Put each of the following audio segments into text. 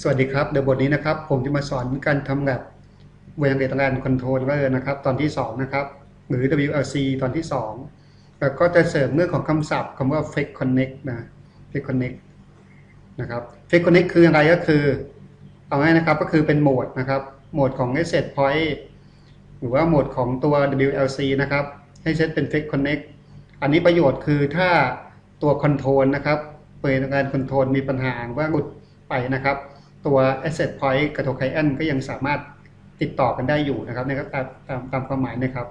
สวัสดีครับเดี๋ยวบทนี้นะครับ ผมจะมาสอนการทำแบบเวงเรตงานคอนโทรลเลอร์นะครับ ตอนที่ 2 นะครับ หรือ WLC ตอนที่ 2 แล้วก็จะเสริมเรื่องของคำศัพท์คำว่า fake connect นะ fake connect นะครับ fake connect คืออะไรก็คือ เอาง่ายนะครับก็คือเป็นโหมดนะครับ โหมดของ asset point หรือว่าโหมดของตัว WLC นะครับ ให้เซตเป็น fake connect อันนี้ประโยชน์คือถ้าตัวคอนโทรลนะครับเปิดงานคอนโทรลมีปัญหาว่าหลุดไปนะครับ ตัว asset point กับตัว client ก็ยังสามารถติดต่อกันได้อยู่นะครับนะครับตามตามตามความหมายนะครับ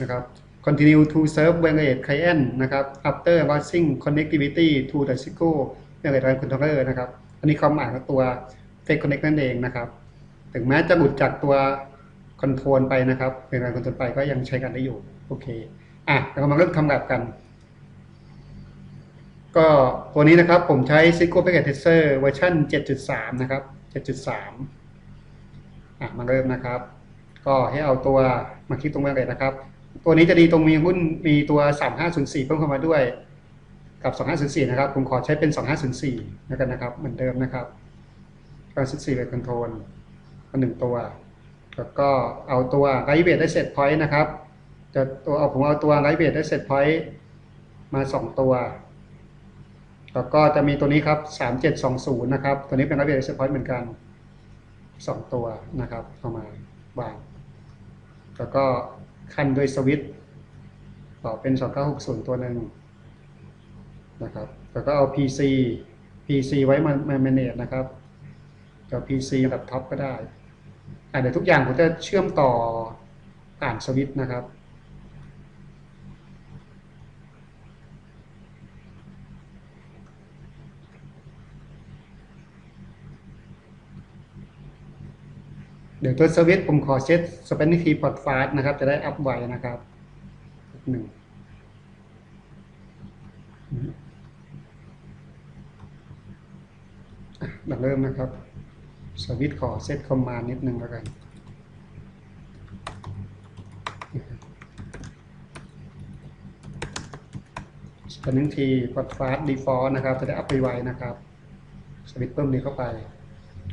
นะครับ continue to serve variate client นะครับ after losing connectivity to the Cisco variate controller นะครับ อันนี้ความหมายของตัว fake connect นั่นเองนะครับ ถึงแม้จะหลุดจากตัวคอนโทรลไปนะครับเป็นการคอนโทรลไปก็ยังใช้กันได้อยู่ โอเค อะเรามาเริ่มทำแบบกัน ก็ตัวนี้นะครับผมใช้ Cisco Packet Tracer เวอร์ชัน7.3 นะครับ 7.3 อะมาเริ่มนะครับ ก็ให้เอาตัวมาคลิกตรงนี้เลยนะครับ ตัวนี้จะดีตรงมีหุ้นมีตัว 3504 เพิ่มเข้ามาด้วยกับ 2504 นะครับ ผมขอใช้เป็น 2504 แล้วกันนะครับ เหมือนเดิมนะครับ2504เป็นคอนโทรลมาหนึ่งตัว แล้วก็เอาตัวไ i เ e ได้เสร็จพอยต์นะครับ จะตัวเอาผมเอาตัวไ i เ e ได้เสร็จพอยต์มา 2 ตัว แล้วก็จะมีตัวนี้ครับ 3720 นะครับ ตัวนี้เป็นไ i เ e ได้เสร็จพอยต์เหมือนกัน 2 ตัวนะครับเข้ามาวาง แล้วก็คันด้วยสวิตต่อเป็น 2960 ตัวหนึ่งนะครับ แล้วก็เอา PC PC ไว้มามา manage นะครับกับ PC กับท็อปก็ได้อะเดี๋ยวทุกอย่างผมจะเชื่อมต่อผ่านสวิตนะครับ เดี๋ยวตัวสวิตผมขอเซตสเปนนิทีพอร์ตฟาสนะครับ จะได้อัพไวนะครับหนึ่งอะเราเริ่มนะครับสวิตขอเซตคอมมานนิดนึงแล้วกัน สเปนนิทีพอร์ตฟาสดีฟอล์นะครับ จะได้อัพไวนะครับ สวิตเพิ่มนี้เข้าไป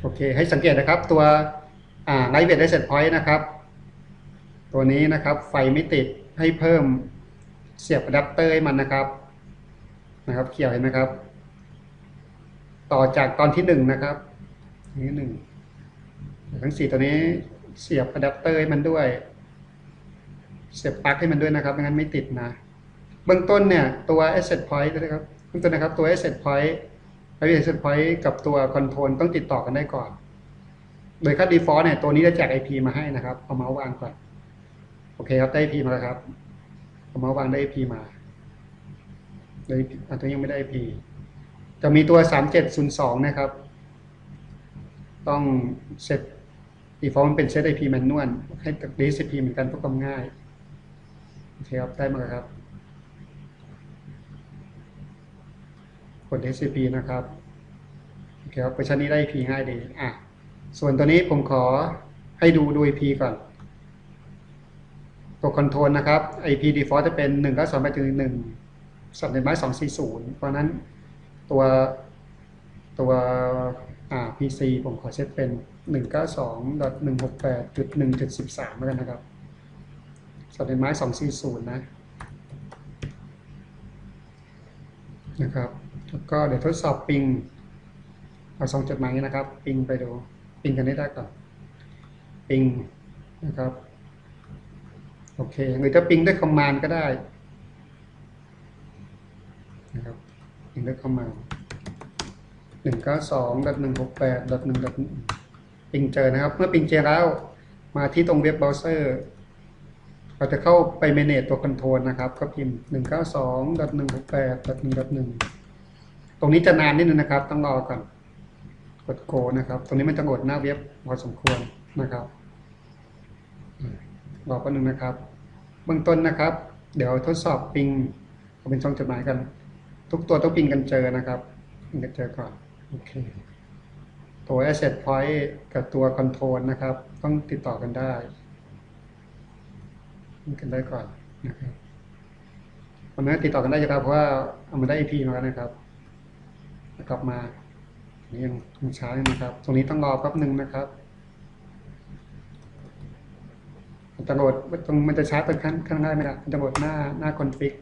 โอเค ให้สังเกตนะครับตัว อ่าไลท์เวทได้เสร็จพอยต์นะครับ ตัวนี้นะครับไฟไม่ติดให้เพิ่มเสียบอะแดปเตอร์ให้มันนะครับ นะครับ เขียวเห็นไหมครับ ต่อจากตอนที่หนึ่งนะครับนี่หนึ่งทั้งสี่ตัวนี้เสียบอะแดปเตอร์ให้มันด้วย เสียบปลั๊กให้มันด้วยนะครับไม่งั้นไม่ติดนะเบื้องต้นเนี่ยตัว asset point นะครับเบื้องต้นนะครับตัว asset point ไลท์เวท asset point กับตัว control ต้องติดต่อกันได้ก่อน โดยค่า default เนี่ยตัวนี้จะแจก IP มาให้นะครับ เอาเมาส์วางก่อนโอเคครับได้ IP มาแล้วครับ เอาเมาส์วางได้ IP มาเลยอันตัวยังไม่ได้ IP จะมีตัว 3702 นะครับ ต้องเซต default มันเป็นเซต IP แมนนวลให้กับ DSP เหมือนกันเพื่อความง่ายโอเคครับได้มาแล้วครับกด DSP นะครับโอเคครับเวอร์ชันนี้ได้ IP ง่ายดีอะ ส่วนตัวนี้ผมขอให้ดูดู IP ก่อน ตัวคอนโทรลนะครับ IP default จะเป็น1 9 2 8 1 1สับในไม้240 เพราะนั้นตัวตัวอ่า PC ผมขอเซตเป็น 192.168.1.13แล้วกันนะครับสับในไม้240 นะนะครับ แล้วก็เดี๋ยวทดสอบปิง เอาสองจดหมายนี้นะครับ ปิงไปดู ปิงกันได้ได้ก่อนปิงนะครับ โอเค หรือจะปิงด้วยคอมมานด์ก็ได้นะครับปิงด้วยคอมมานด์หนึ่งเก้าสองดหนึ่งหกแปดดหนึ่งดปิงเจอนะครับ เมื่อปิงเจอแล้วมาที่ตรงเว็บเบราว์เซอร์เราจะเข้าไป manage ตัวคอนโทรลนะครับ ก็พิมพ์หนึ่งเก้าสองดหนึ่งหกแปดดหนึ่งดหนึ่งตรงนี้จะนานนิดนึงนะครับ ต้องรอก่อน กดโกนะครับ ตรงนี้มันจะกดหน้าเว็บพอสมควรนะครับรอแป๊บนึงนะครับ เบื้องต้นนะครับ เดี๋ยวทดสอบปิงเอาเป็นช่องจดหมายกัน ทุกตัวต้องปิงกันเจอนะครับปิงกันเจอก่อนโอเคตัว asset point กับตัว control นะครับ ต้องติดต่อกันได้ปิงกันได้ก่อนนะครับวันนี้ติดต่อกันได้จะครับเพราะว่าเอามาได้ IP มาแล้วนะครับ กลับมา นี่ยังช้าอยู่นะครับ ตรงนี้ต้องรอแป๊บหนึ่งนะครับมันจตรงมันจะช้าตรงข้างข้างหน้าไม่ได้มันจะโหลดหน้าหน้าคอนฟิก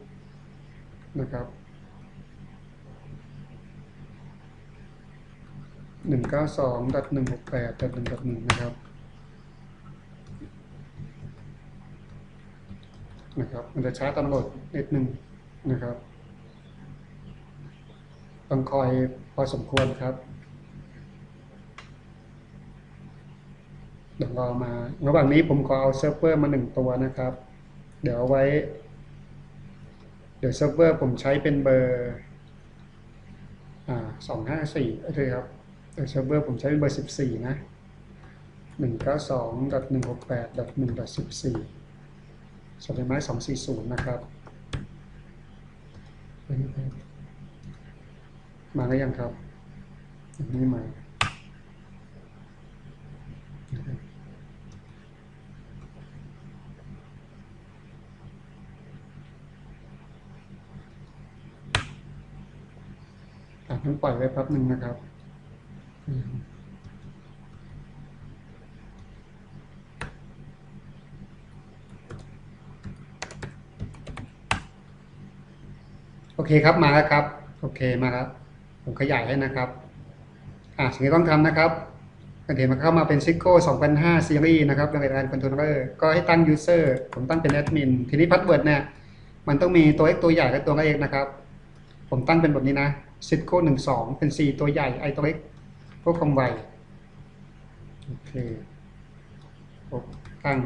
นะครับหนึ่งเก้าสองดัดหนึ่งหกแปดดัดหนึ่งดัดหนึ่งนะครับนะครับมันจะช้าตอนโหลดนิดหนึ่งนะครับต้องคอยพอสมควรครับ เดี๋ยวรอมา ระหว่างนี้ผมขอเอาเซิร์ฟเวอร์มาหนึ่งตัวนะครับ เดี๋ยวเอาไว้ เดี๋ยวเซิร์ฟเวอร์ผมใช้เป็นเบอร์สองห้าสี่โอเคครับเดี๋ยวเซิร์ฟเวอร์ผมใช้เป็นเบอร์สิบสี่นะหนึ่งเก้าสองดอทหนึ่งหกแปดดอทหนึ่งดอทสิบสี่สมัยไม้สองสี่ศูนย์นะครับ มาแล้วยังครับยังไม่มา ต้องปล่อยไว้แป๊บหนึ่งนะครับโอเคครับมาแล้วครับ โอเคมาแล้วผมขยายให้นะครับ อ่าสิ่งที่ต้องทำนะครับ ก็เห็นมันเข้ามาเป็น Cisco 2005 Series นะครับในการคอนโทรลเลอร์ก็ให้ตั้ง User ผมตั้งเป็นแอดมินทีนี้พาสเวิร์ดเนี่ยมันต้องมีตัว X ตัวใหญ่และตัวเล็กนะครับ ผมตั้งเป็นแบบนี้นะ Cisco 12 เป็น4ตัวใหญ่ I ตัวเล็กพวกความไวโอเคผมตั้ง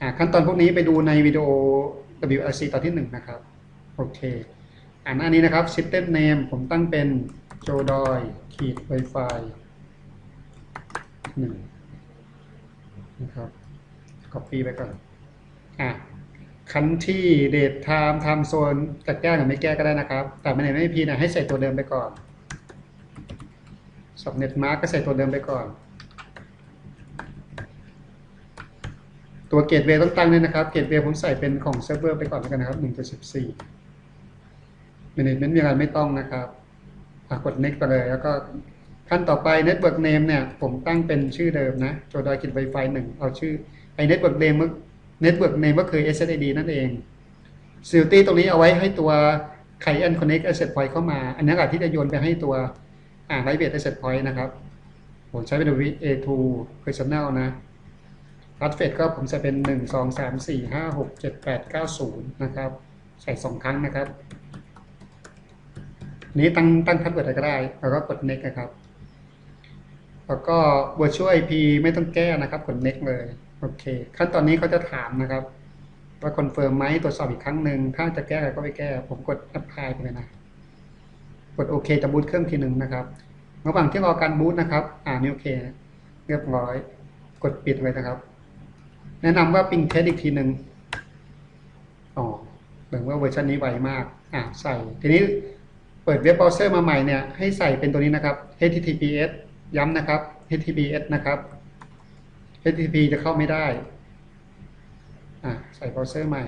อ่าขั้นตอนพวกนี้ไปดูในวิดีโอ WLC ตอนที่ 1 นะครับ โอเคอ่านนี้นะครับ System Name ผมตั้งเป็น Jodoy ขีด Wi-Fi หนึ่งนะครับ Copy ไปก่อน อะคันที่ Date Time Time Zone จะแก้หรือไม่แก้ก็ได้นะครับ แต่ไม่ไหนไม่พีนะให้ใส่ตัวเดิมไปก่อน Subnet Mark ก็ใส่ตัวเดิมไปก่อน ตัวเกตเวย์ต้องตั้งด้วยนะครับ เกตเวย์ผมใส่เป็นของเซิร์ฟเวอร์ไปก่อนแล้วกันนะครับ1.14 Management มีอะไรไม่ต้องนะครับกด next ไปเลย แล้วก็ ขั้นต่อไป network name เนี่ยผมตั้งเป็นชื่อเดิมนะโจดอยกิจ Wi-Fi 1เอาชื่อไอ้ network name network name ก็คือ SSID นั่นเอง security ตรงนี้เอาไว้ให้ตัว client connect asset point เข้ามา อันนี้แหละที่จะโยนไปให้ตัวอ่า private asset point นะครับ ผมใช้เป็น A2 personal นะ password ก็ผมจะเป็น 1 2 3 4 5 6 7 8 9 0 นะครับ ใส่สองครั้งนะครับ นี้ตั้งตั้งพาสเวิร์ดอะไรก็ได้ แล้วก็กด next นะครับ แล้วก็ virtual IP ไม่ต้องแก้นะครับกด next เลย โอเค ขั้นตอนนี้เขาจะถามนะครับ ว่าคอนเฟิร์มไหมตรวจสอบอีกครั้งหนึ่ง ถ้าจะแก้ก็ไปแก้ ผมกด apply ไปเลยนะ กดโอเคจะบูตเครื่องทีหนึ่งนะครับ ระหว่างที่รอการบูตนะครับ อ่านี่โอเค เรียบร้อย กดปิดเลยนะครับ แนะนำว่าปิงเทสอีกทีหนึ่งอ๋อเหมือนว่าเวอร์ชันนี้ไวมาก อ่าใส่ ทีนี้เปิดเว็บเบราว์เซอร์มาใหม่เนี่ย ให้ใส่เป็นตัวนี้นะครับ https ย้ำนะครับ https นะครับ http จะเข้าไม่ได้อ่าใส่เบราว์เซอร์ใหม่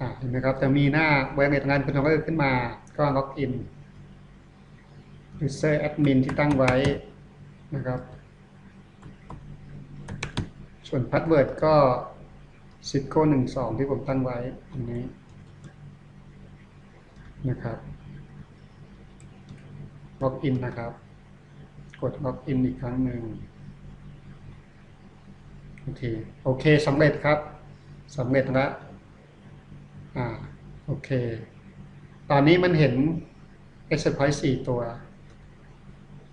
อ่าเห็นไหมครับจะมีหน้าเว็บในงานคอนโทรลเลอร์ขึ้นมา ก็ล็อกอิน user admin ที่ตั้งไว้นะครับ ส่วนพาสเวิร์ดก็ cisco หนึ่งสองที่ผมตั้งไว้ตรงนี้นะครับล็อกอินนะครับ กดล็อกอินอีกครั้งหนึ่งโอเคโอเคสำเร็จครับสำเร็จแล้วอ่าโอเค ตอนนี้มันเห็น Exit Point 4 ตัว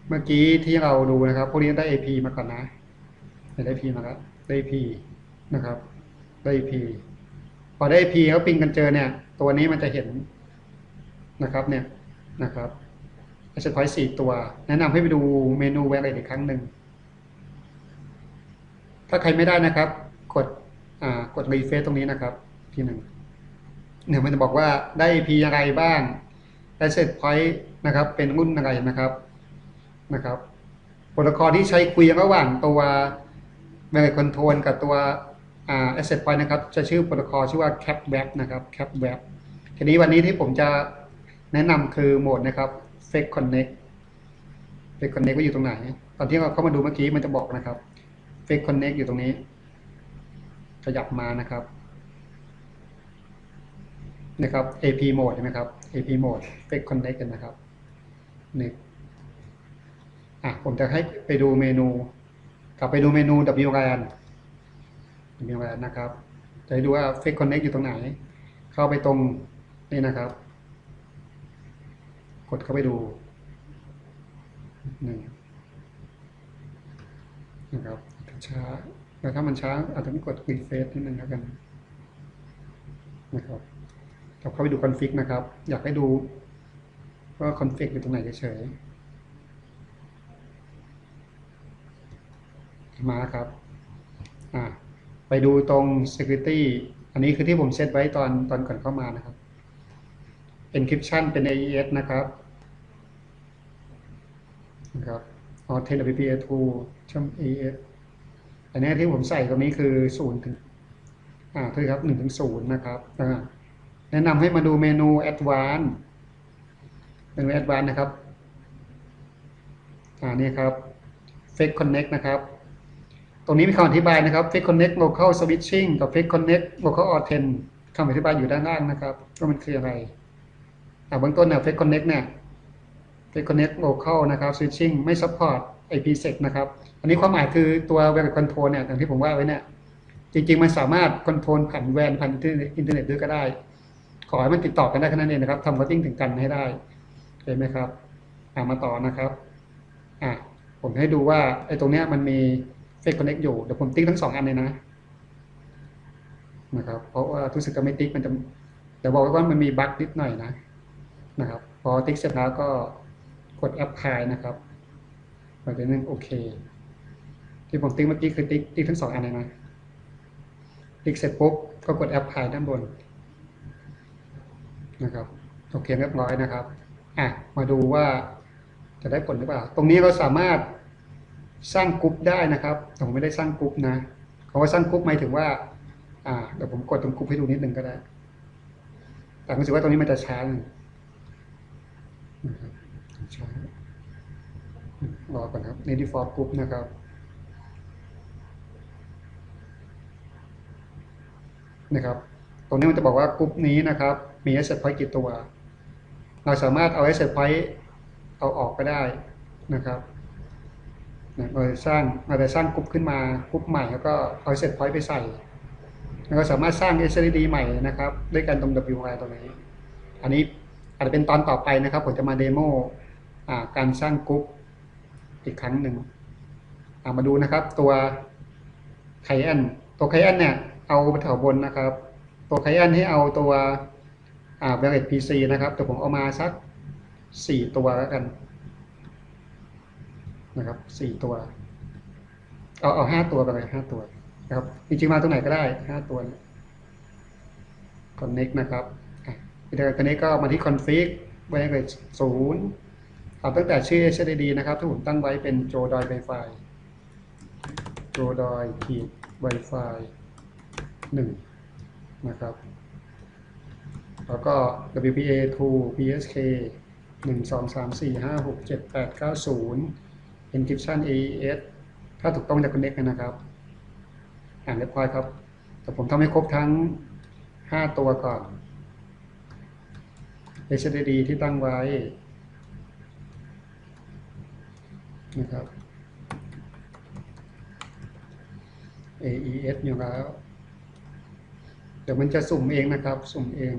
เมื่อกี้ที่เราดูนะครับ พวกนี้ได้ AP มาก่อนนะได้ AP มาแล้วได้ AP นะครับ ได้ AP พอได้ AP แล้วปิงกันเจอเนี่ย ตัวนี้มันจะเห็นนะครับเนี่ยนะครับ Asset Point 4 ตัว แนะนำให้ไปดูเมนูแวร์เลยอีกครั้งหนึ่ง ถ้าใครไม่ได้นะครับ กดกดรีเฟซตรงนี้นะครับ ทีหนึ่งเนี่ยวมันจะบอกว่าได้ AP อะไรบ้าง Asset Point นะครับ เป็นรุ่นอะไรนะครับนะครับโปรโตคอลที่ใช้คุยระหว่างตัวเมลคอนโทรลกับตัวอ่า Asset Point นะครับ จะชื่อโปรโตคอลชื่อว่า Cap Web นะครับ Cap Web ทีนี้วันนี้ที่ผมจะแนะนำคือโหมดนะครับ Fake Connect Fake Connect ว่าอยู่ตรงไหน ตอนที่เราเข้ามาดูเมื่อกี้มันจะบอกนะครับ Fake Connect อยู่ตรงนี้ ขยับมานะครับนะครับ AP mode ใช่ไหมครับ AP mode Fake Connect กันนะครับนี่อะผมจะให้ไปดูเมนู กลับไปดูเมนู WLAN WLAN นะครับ จะให้ดูว่า Fake Connect อยู่ตรงไหน เข้าไปตรงนี่นะครับ กดเข้าไปดูนี่นะครับช้าแต่ถ้ามันช้าอาจจะต้องกด refresh นิดนึงแล้วกันนะครับกลับเข้าไปดู config นะครับ อยากให้ดูว่า config อยู่ตรงไหนเฉยๆมาครับอ่าไปดูตรง security อันนี้คือที่ผมเซตไว้ตอนตอนก่อนเข้ามานะครับ encryption เป็น AES นะครับนะครับ auth WPA2 ช่อง AES อันนี้ที่ผมใส่ตรงนี้คือ0ถึงอ่าคือครับ1ถึง0นะครับอ่าแนะนำให้มาดูเมนู advanced เมนู advanced นะครับอ่านี่ครับ fake connect นะครับตรงนี้มีคำอธิบายนะครับ fake connect local switching กับ fake connect local authent คำอธิบายอยู่ด้านล่างนะครับว่ามันคืออะไร อ่าเบื้องต้นเนี่ย fake connect เนี่ย fake connect local นะครับ switching ไม่ support IPsec นะครับ อันนี้ความหมายคือตัว web control เนี่ยอย่างที่ผมว่าไว้เนี่ยจริงๆ มันสามารถคอนโทรลผ่านแวนผ่านอินเทอร์เน็ตด้วยก็ได้ ขอให้มันติดต่อกันได้แค่นั้นเองนะครับทำ routing ถึงกันให้ได้เห็นไหมครับอ่ามาต่อนะครับอ่าผมให้ดูว่าไอ้ตรงเนี้ยมันมี fake connect อยู่เดี๋ยวผมติ๊กทั้งสองอันเลยนะนะครับเพราะว่าทุกสึกก็ไม่ติ๊กมันจะเดี๋ยวบอกไว้ว่ามันมีบั๊กนิดหน่อยนะ นะครับพอติ๊กเสร็จแล้วก็กดแอปพลายนะครับหลังจากนั้นโอเค ที่ผมติ๊กเมื่อกี้คือติ๊กติ๊กทั้งสองอันเลยนะติ๊กเสร็จปุ๊บก็กดแอปพลายด้านบนนะครับโอเคเรียบร้อยนะครับอะมาดูว่าจะได้ผลหรือเปล่า ตรงนี้เราสามารถสร้างกรุ๊ปได้นะครับแต่ผมไม่ได้สร้างกรุ๊ปนะคำว่าสร้างกรุ๊ปหมายถึงว่าอ่าเดี๋ยวผมกดตรงกรุ๊ปให้ดูนิดนึงก็ได้ แต่รู้สึกว่าตรงนี้มันจะช้าหน่อย นะครับช้รอก่อนครับใน default group นะครับนะครับตรงนี้มันจะบอกว่ากรุ๊ปนี้นะครับ มี asset point กี่ตัว เราสามารถเอา asset point เอาออกก็ได้นะครับเราสร้างเราจะสร้างกรุ๊ปขึ้นมากรุ๊ปใหม่แล้วก็เอา asset point ไปใส่แล้วก็สามารถสร้าง SSD ใหม่นะครับ ด้วยการตรง WI ตรงนี้ อันนี้ อาจจะเป็นตอนต่อไปนะครับ ผมจะมาเดโมการสร้างกรุ๊ปอีกครั้งหนึ่งมาดูนะครับ ตัวไคแอนตัวไคแอนเนี่ย เอาแถวบนนะครับ ตัวไคแอนให้เอาตัวอ่าเบลเลตพีซีนะครับ แต่ผมเอามาสักสี่ตัวแล้วกัน นะครับสี่ตัว เอาเอาห้าตัวไปเลยห้าตัวนะครับจริงๆมาตรงไหนก็ได้ห้าตัวคอนเน็กนะครับ ตอนนี้ก็มาที่ config ไว้เลยศูนย์เอาตั้งแต่ชื่อ HDD นะครับที่ผมตั้งไว้เป็นโจดอยไวไฟโจดอยขีดไวไฟหนึ่งนะครับ แล้วก็ WPA 2 PSK 1 2 3 4 5 6 7 8 9 0 encryption AES ถ้าถูกต้องจะ connect นะครับ อ่านเรียบร้อยครับ แต่ผมทำให้ครบทั้ง 5 ตัวก่อน HDD ที่ตั้งไว้นะครับ AES อยู่แล้ว เดี๋ยวมันจะสุ่มเองนะครับ สุ่มเอง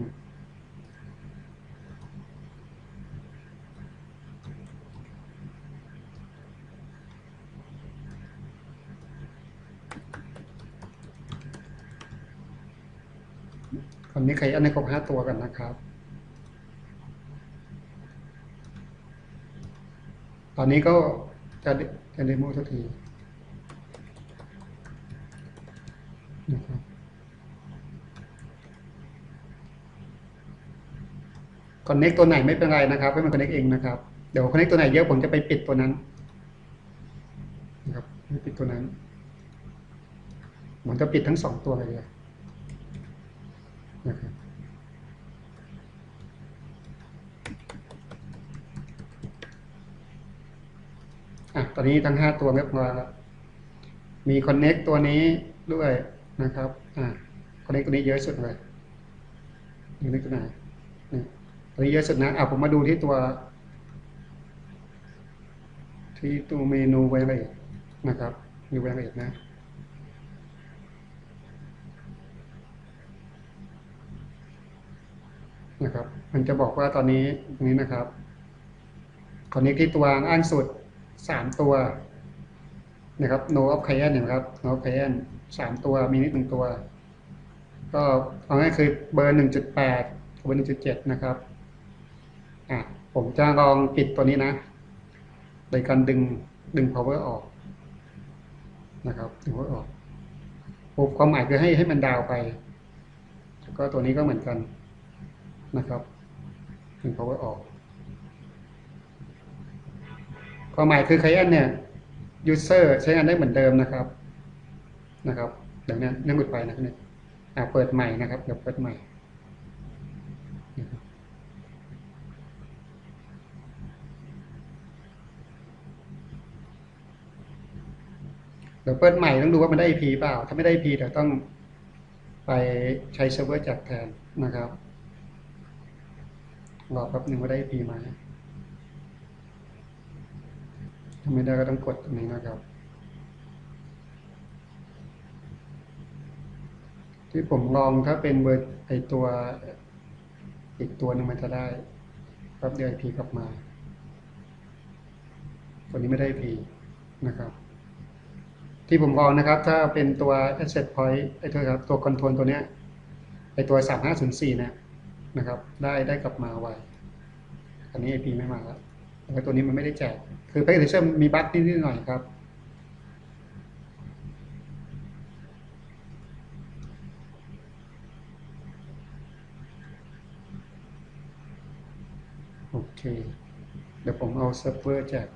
คนนี้ใครอันให้ครบห้าตัวกันนะครับ ต อนนี้ก็จะจะเดโมสักทีนะครับคอนเน็กตัวไหนไม่เป็นไรนะครับให้มันคอนเน็กเองนะครับ เดี๋ยวคอนเน็กตัวไหนเยอะผมจะไปปิดตัวนั้นนะครับไม่ปิดตัวนั้นผมจะปิดทั้งสองตัวเลยนะครับ อนนี้ทั้งห้าตัวเรียบร้อยแล้ว มี connect ตัวนี้ด้วยนะครับ อะ connect ตัวนี้เยอะสุดเลยนี่นึกตัวไหนนี่ตัวนี้เยอะสุดนะอะผมมาดูที่ตัว ที่ตัวเมนูไว้เลยนะครับมีไว้เลยนะนะครับ มันจะบอกว่าตอนนี้ตรงนี้นะครับคอนเนคที่ตัวอ้างสุด สามตัวนะครับ no of client เห็นไหมครับ no of client สามตัวมีนิดหนึ่งตัว ก็เอาง่ายคือเบอร์หนึ่งจุดแปดเบอร์หนึ่งจุดเจ็ดนะครับอะผมจะลองปิดตัวนี้นะ โดยการดึงดึง power ออกนะครับดึง power ออกปุ๊บความหมายคือให้ให้มันดาวไป ก็ตัวนี้ก็เหมือนกันนะครับดึง power ออก ความหมายคือ client เนี่ย user ใช้งานได้เหมือนเดิมนะครับ นะครับเดี๋ยวนี้นั่งกดไปนะครับเนี่ยอ่าเปิดใหม่นะครับเดี๋ยวเปิดใหม่เดี๋ยวเปิดใหม่ต้องดูว่ามันได้ IP เปล่า ถ้าไม่ได้ IP เดี๋ยวต้องไปใช้เซิร์ฟเวอร์จากแทนนะครับ รอแป๊บหนึ่งว่าได้ IP มา ถ้าไม่ได้ก็ต้องกดตรงนี้นะครับ ที่ผมลองถ้าเป็นเบอร์ไอตัว อีกตัวหนึงมันจะได้แป๊บเดียว IP กลับมา ตัวนี้ไม่ได้ IP นะครับ ที่ผมลองนะครับ ถ้าเป็นตัว asset point ไอตัวครับตัว control ตัวเนี้ยไอตัว 3504เนี่ยนะครับ ได้ได้กลับมาไวอันนี้ IP ไม่มาแล้ว แล้วตัวนี้มันไม่ได้แจก คือ package system มีบั๊กนิดๆหน่อยครับ โอเค เดี๋ยวผมเอาเซิร์ฟเวอร์แจก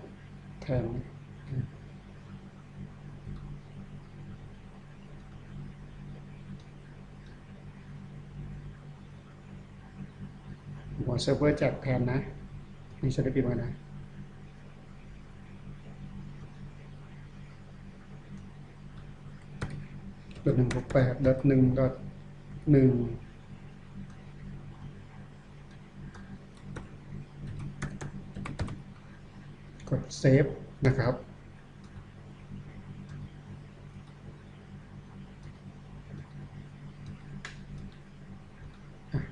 แทนหัวเซิร์ฟเวอร์แจกแทนนะ นี่จะได้ปิดมานะ ดอทหนึ่งหก แปดดอทหนึ่งดอทหนึ่งกดเซฟนะครับ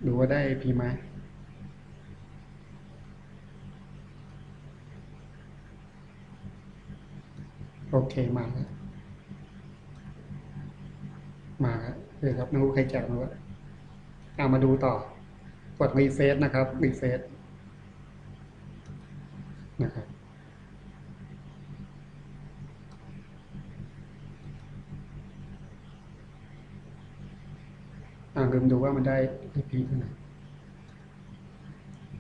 ดูว่าได้พีไหมโอเค มาแล้ว มาเลยครับไม่รู้ใครแจกมาว่าเอามาดูต่อ กดรีเฟซนะครับรีเฟซนะครับอ่าลืมดูว่ามันได้ IP เท่าไหร่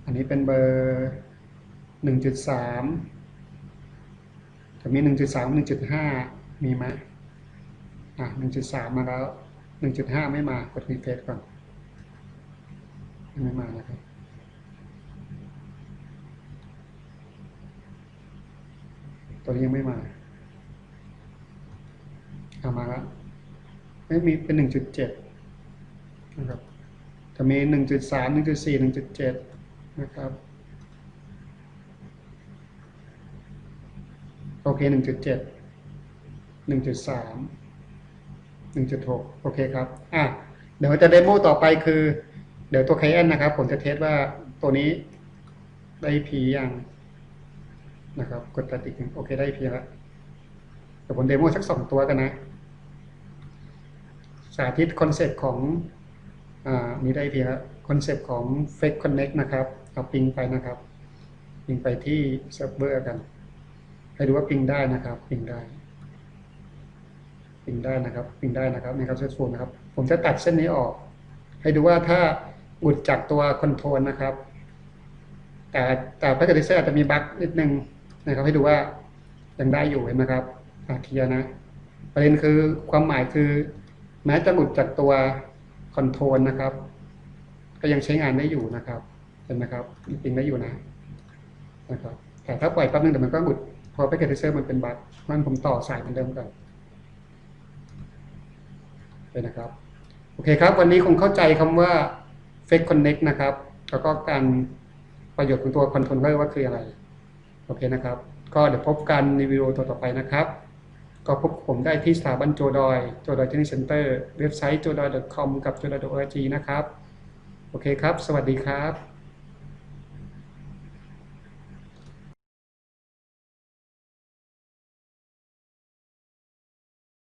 อันนี้เป็นเบอร์หนึ่งจุดสามจะมีหนึ่งจุดสามหนึ่งจุดห้ามีไหม อะหนึ่งจุดสามมาแล้วหนึ่งจุดห้าไม่มากดรีเฟซก่อนยังไม่มานะครับตัวนี้ยังไม่มาเอามาแล้วไม่มีเป็นหนึ่งจุดเจ็ดนะครับจะมีหนึ่งจุดสามหนึ่งจุดสี่หนึ่งจุดเจ็ดนะครับ โอเคหนึ่งจุดเจ็ดหนึ่งจุดสาม หนึ่งจุดหกโอเคครับ อะเดี๋ยวจะเดโมต่อไปคือ เดี๋ยวตัว c ค i อนนะครับ ผมจะเทสว่าตัวนี้ได้พียังนะครับ กดตัดอีกหนึ่งโอเคได้พีแล้วเดี๋ยวผมเดโมสักสองตัวกันนะ สาธิตคอนเซ็ปต์ของอ่านี้ได้เพียงคอนเซปต์ของ Fake Connect นะครับ เอาปิงไปนะครับ ปิงไปที่เซิร์ฟเวอร์กัน ให้ดูว่าปิงได้นะครับ ปิงได้ ปิงได้นะครับปิงได้นะครับในครับเซตโฟนนะครับ ผมจะตัดเส้นนี้ออก ให้ดูว่าถ้าอุดจากตัวคอนโทรลนะครับ แต่แต่แพ็กเกจเซอร์อาจจะมีบั๊กนิดนึงนะครับ ให้ดูว่ายังได้อยู่เห็นไหมครับอะเคลียร์นะ ประเด็นคือความหมายคือ แม้จะหลุดจากตัวคอนโทรลนะครับ ก็ยังใช้งานได้อยู่นะครับเห็นไหมครับปิงได้อยู่นะนะครับแต่ถ้าปล่อยแป๊บนึงเดี๋ยวมันก็หลุดพราะ Packet Tracer มันเป็นบั๊กงั้นผมต่อสายเหมือนเดิมกัน โอเคนะครับ โอเคครับ วันนี้คงเข้าใจคำว่า Fake Connect นะครับ แล้วก็การประโยชน์ของตัว Controller ว่าคืออะไร โอเคนะครับ ก็เดี๋ยวพบกันในวิดีโอต่อๆไปนะครับ ก็พบผมได้ที่สถาบันโจดอย โจดอยเทคนนิ่เซ็นเตอร์ เว็บไซต์ jodoi.com กับ jodoi.org นะครับ โอเคครับ สวัสดีครับ